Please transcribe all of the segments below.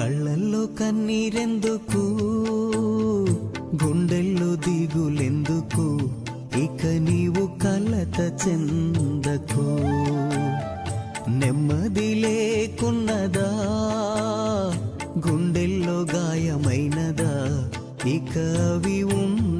కళ్ళల్లో కన్నీరెందుకు? గుండెల్లో దిగులెందుకు? ఇక నీవు కలత చెందకు. నెమ్మది లేకున్నదా? గుండెల్లో గాయమైనదా? ఇక అవి ఉన్న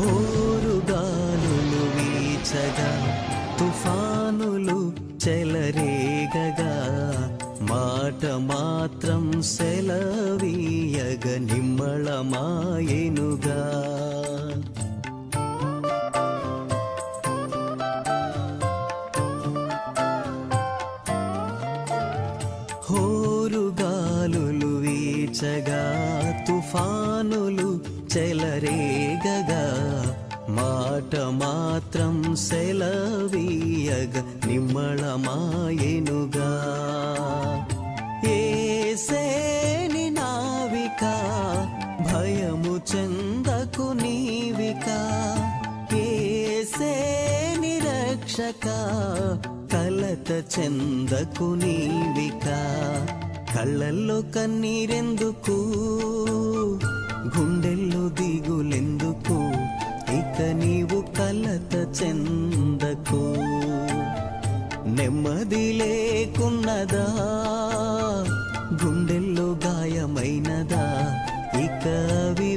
హోరుగాలులు వీచగా తుఫానులు చెలరేగగా మాట మాత్రం సెలవీయగ నిమ్మళమాయెనుగా హోరుగాలులు వీచగా తుఫానులు చెలరేగగా మాట మాత్రం సెలవీయగ నిమ్మళమాయెనుగా. ఏసేని నావిక భయము చెందకు నీవిక. ఏసేని రక్షక కలత చెందకు నీవిక. కళ్ళల్లో కన్నీరెందుకు? గుండెల్లో దిగులెందుకు? ఇక నీవు కలత చెందకు. నెమ్మది లేకున్నదా? గుండెల్లో గాయమైనదా? ఇక అవి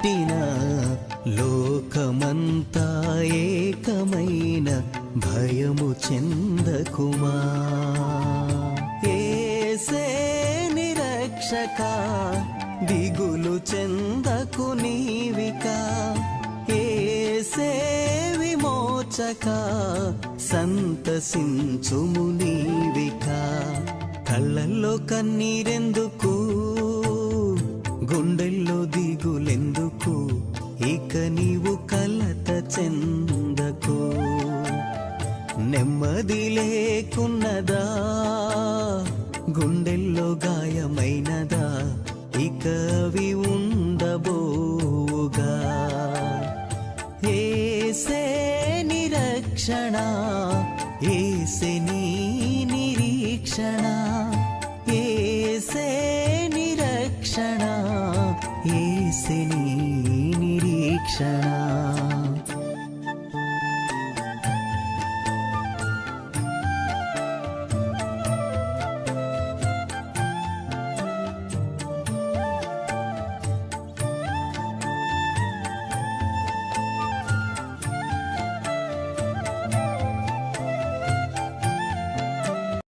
పుట్టిన లోకమంతా ఏకమైన భయము చెందకుమా? ఏసే నిరక్షక దిగులు చెందకు నీవిక. ఏసే విమోచక సంతసించుము నీవిక. కళ్ళల్లో కన్నీరెందుకు? గుండెల్లో దిగులు ఇక నీవు కలత చెందకు. నెమ్మది లేకున్నదా? గుండెల్లో గాయమైనదా? ఇక అవి ఉండబోగా ఏసే నిరక్షణ ఏసే నీ నిరీక్షణ. నిరక్షణ ఏసే నీ నిరీక్షణ